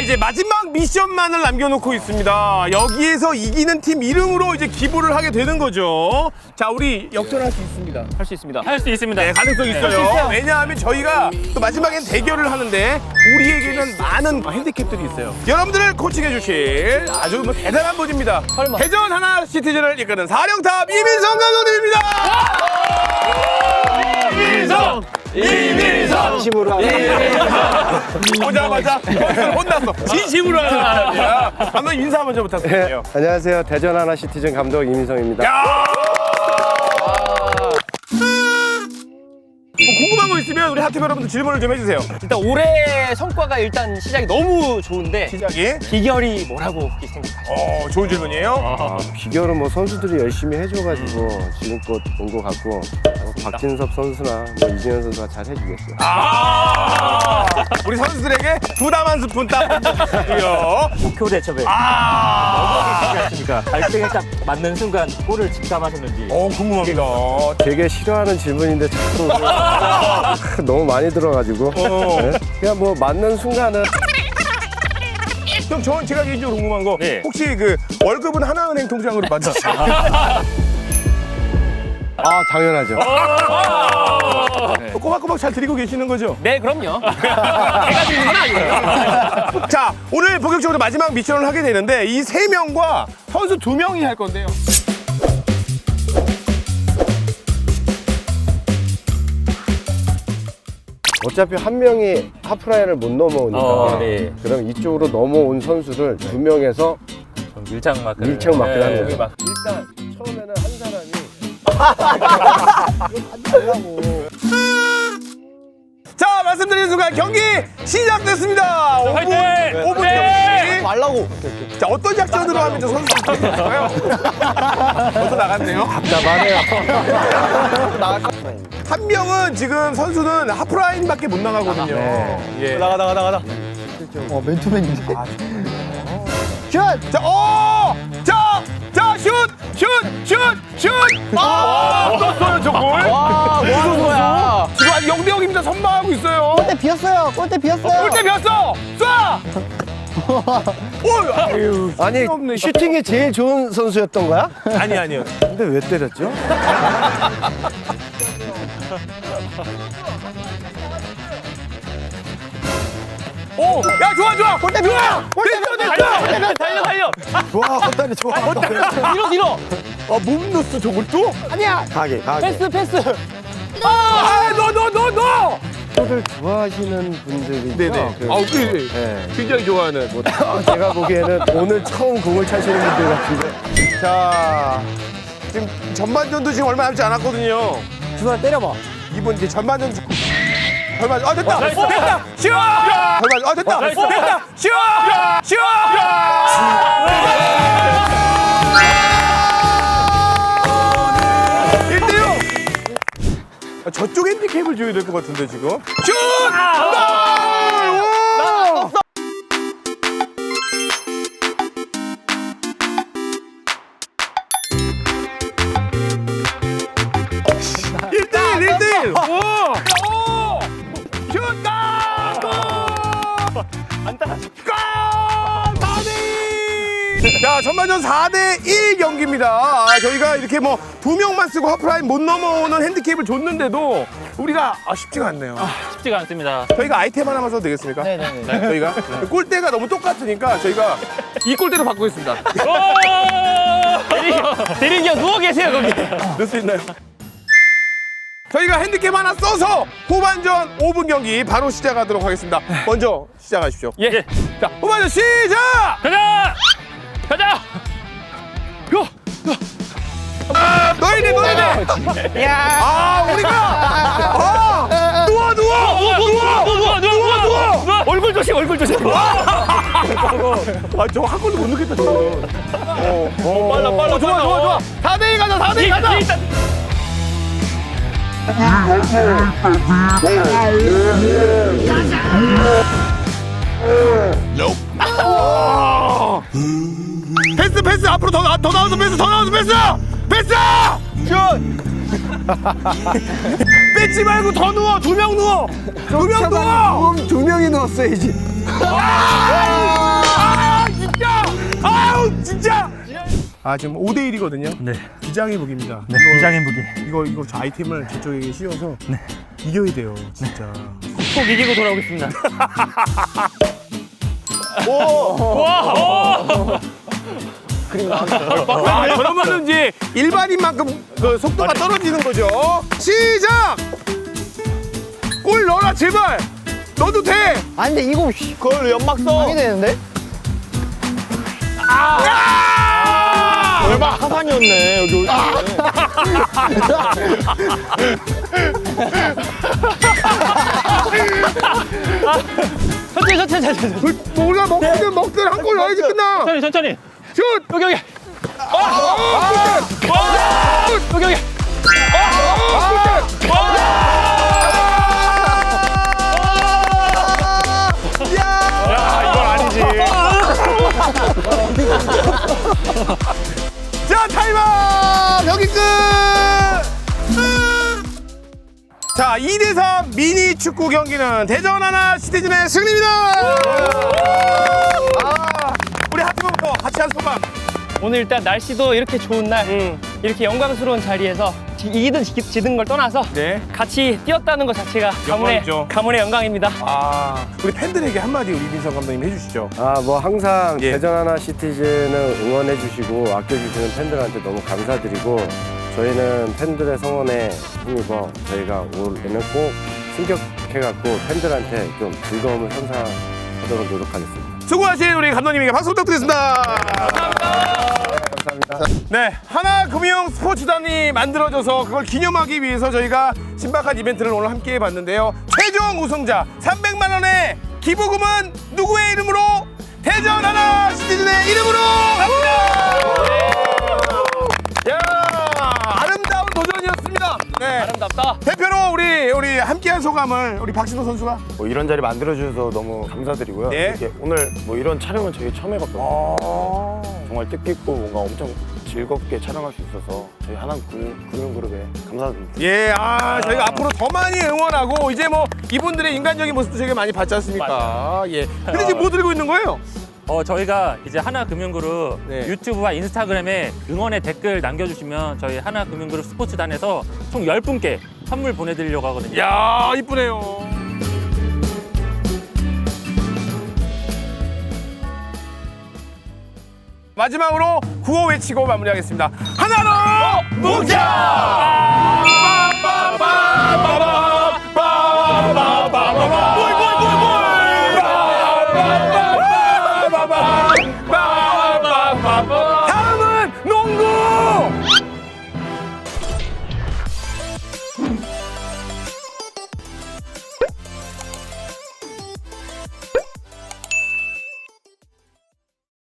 이제 마지막 미션만을 남겨놓고 있습니다. 여기에서 이기는 팀 이름으로 이제 기부를 하게 되는 거죠. 자, 우리 역전할 수 있습니다. 할 수 있습니다. 할 수 있습니다. 네, 가능성 있어요. 왜냐하면 저희가 또 마지막엔 대결을 하는데 우리에게는 많은 핸디캡들이 있어요. 여러분들을 코칭해 주실 아주 뭐 대단한 분입니다. 설마. 대전 하나 시티즌을 이끄는 사령탑 이민성 감독님입니다. 이민성! 이민성! 오자마자 혼났어. 진심으로 하는 사람이야. 감독 인사 먼저 부탁드릴게요. 안녕하세요. 대전 하나 시티즌 감독 이민성입니다. 야! 뭐 궁금한 거 있으면 우리 하트 여러분들 질문을 좀 해주세요. 일단 올해 성과가 일단 시작이 너무 좋은데 시작이. 비결이 뭐라고 혹시 생각하세요? 어, 좋은 질문이에요. 비결은 뭐 선수들이 열심히 해줘가지고 지금껏 온 것 같고 뭐 박진섭 선수나 뭐 이진현 선수가 잘 해주겠어요. 아, 우리 선수들에게 부담 한 스푼 딱 주고요. 목표 대첩에 아, 그러니까 발등에 딱 맞는 순간 골을 직감하셨는지 어, 궁금합니다. 되게 싫어하는 질문인데 자꾸 너무 많이 들어가지고 어. 네? 그냥 뭐 맞는 순간은 형, 저 제가 개인적으로 궁금한 거 네. 혹시 그 월급은 하나은행 통장으로 받으시죠? 아 당연하죠. 꼬박꼬박 잘 드리고 계시는 거죠? 네 그럼요 제가 드리는 건 아니에요 자, 오늘 본격적으로 마지막 미션을 하게 되는데 이 세 명과 선수 두 명이 할 건데요. 어차피 한 명이 하프라인을 못 넘어오니까 어, 네. 그럼 이쪽으로 넘어온 선수를 두 명에서 밀착 마크 밀착 마크를 하는 거죠. 막 일단 처음에는 한 사람이 자, 말씀드린 순간 경기 시작됐습니다. 5분, 화이팅! 5분 네! 경기. 말라고. 자, 어떤 작전으로 하면 저 선수들이 될까요? 벌써 나갔네요. 답답하네요. 한 명은 지금 선수는 하프라인밖에 못 나가거든요. 예. 나가 나가 나가. 어, 맨투맨인데. 자, 어! 슛! 슛! 슛! 슛! 아! 떴어요, 저 골. 와 뭐 하는 거야 지금 아직 0대 0입니다. 선방하고 있어요. 골대 비었어요. 골대 비었어요. 골대 비었어! 쏴! 오! 아니 없네. 슈팅이 제일 좋은 선수였던 거야? 아니 아니요. 근데 왜 때렸죠? 야, 좋아 좋아. 골대 좋아. 골대 됐어 됐어. 달려 달려 달려 좋아, 헛다리 좋아. 뒤로 뒤로 아못 넣었어 저걸 또? 가게, 가게. 패스 패스 아, 너너너 너. 축구를 좋아하시는 분들이죠. 네네. 그, 아우 그 네. 굉장히 좋아하는. 뭐, 제가 보기에는 오늘 처음 공을 차시는 분들 같은데. 자, 지금 전반전도 지금 얼마 남지 않았거든요. 주사 때려봐. 이번 이제 전반전 전반 아 됐다. 나이스. 됐다. 슛 전반 아 됐다. 나이스. 됐다. 슛 슛 일대요 아, 저쪽 핸디캡을 줘야 될 것 같은데 지금? 슛! 골! 안 따라 골! 4대2! 자, 전반전 4대1 경기입니다. 아, 저희가 이렇게 뭐 두 명만 쓰고 하프라인 못 넘어오는 핸디캡을 줬는데도 우리가 아, 쉽지가 않네요. 쉽지가 않습니다 저희가 아이템 하나만 써도 되겠습니까? 네네네. 저희가 골대가 너무 똑같으니까 저희가 이 골대로 바꾸겠습니다. 대리기어 누워 계세요 거기 넣을 수 있나요? 저희가 핸드캡 하나 써서 후반전 5분 경기 바로 시작하도록 하겠습니다. 먼저 시작하십시오. 예. 예. 자, 후반전 시작! 가자! 가자! 요! 아, 너희네, 너희네! 야! 아, 우리가! 아! 누워, 누워! 누워, 누워! 누워, 누워! 누워, 누워! 누워! 얼굴 조심, 얼굴 조심. 아, 저한 걸도 못 넣겠다, 저거. 어, 어, 빨라, 빨라, 좋아, 좋아, 좋아. 4대2 가자, 4대2 가자! 패스 패스 앞으로 더, 나, 더 나와서 패스 더 나와서 패스 패스 슛 뺏지 말고 더 누워 두 명 누워 두 명 누워 두 명이 넣었어야지. 아, 진짜! 아우, 진짜! 아, 지금 5대 1이거든요. 네. 비장의 무기입니다. 네, 이거, 비장의 무기. 이거 이거 저 아이템을 저쪽에게 씌워서 이겨야 돼요, 진짜. 꼭 이기고 돌아오겠습니다. 아, 그러면은 이제 일반인만큼 그 속도가 떨어지는 거죠. 시작! 골 넣어라, 제발! 넣어도 돼! 아니 근데 이거 씨, 그걸 연막 써. 되는데? 얼마 하산이었네 여기 올 때. 천천히 천천히 천천히 그, 뭐 우리가 먹든 먹든 한 골 넣어야지 끝나! 천천히 천천히 슛! 여기 여기 아! 여기 여기 자, 타임아웃! 여기 끝! 자, 2대3 미니 축구 경기는 대전 하나 시티즌의 승리입니다! 아, 우리 하트부터 같이 한 소감. 오늘 일단 날씨도 이렇게 좋은 날 음. 이렇게 영광스러운 자리에서 지- 이기든 지- 지든 걸 떠나서 네. 같이 뛰었다는 것 자체가 가문의 영광이죠. 가문의 영광입니다. 아, 우리 팬들에게 한마디 우리 민성 감독님 해주시죠. 아 뭐 항상 예. 대전 하나 시티즌을 응원해 주시고 아껴 주시는 팬들한테 너무 감사드리고 저희는 팬들의 성원에 힘입어 저희가 올해는 꼭 승격해 갖고 팬들한테 좀 즐거움을 선사하도록 노력하겠습니다. 수고하신 우리 감독님에게 박수 부탁드리겠습니다. 감사합니다. 네, 하나금융 스포츠단이 만들어져서 그걸 기념하기 위해서 저희가 신박한 이벤트를 오늘 함께 해봤는데요. 최종 우승자 300만 원의 기부금은 누구의 이름으로? 대전 하나 시티즌의 이름으로 갑니다. 야, 아름다운 도전이었습니다. 네. 아름답다. 대표로 우리 우리 함께한 소감을 우리 박신호 선수가 뭐 이런 자리 만들어주셔서 너무 감사드리고요. 네. 이렇게 오늘 뭐 이런 촬영은 저희 처음 해봤거든요. 정말 뜻깊고 뭔가 엄청 즐겁게 촬영할 수 있어서 저희 하나금융그룹에 감사드립니다. 예, 아, 저희가 앞으로 더 많이 응원하고 이제 뭐 이분들의 인간적인 모습도 저희가 많이 봤지 않습니까? 예. 근데 지금 뭐 들고 있는 거예요? 어, 저희가 이제 하나금융그룹 네. 유튜브와 인스타그램에 응원의 댓글 남겨주시면 저희 하나금융그룹 스포츠단에서 총 10분께 선물 보내드리려고 하거든요. 야, 이쁘네요. 마지막으로 구호 외치고 마무리하겠습니다. 하나로 뭉쳐! 빠빠빠빠빠!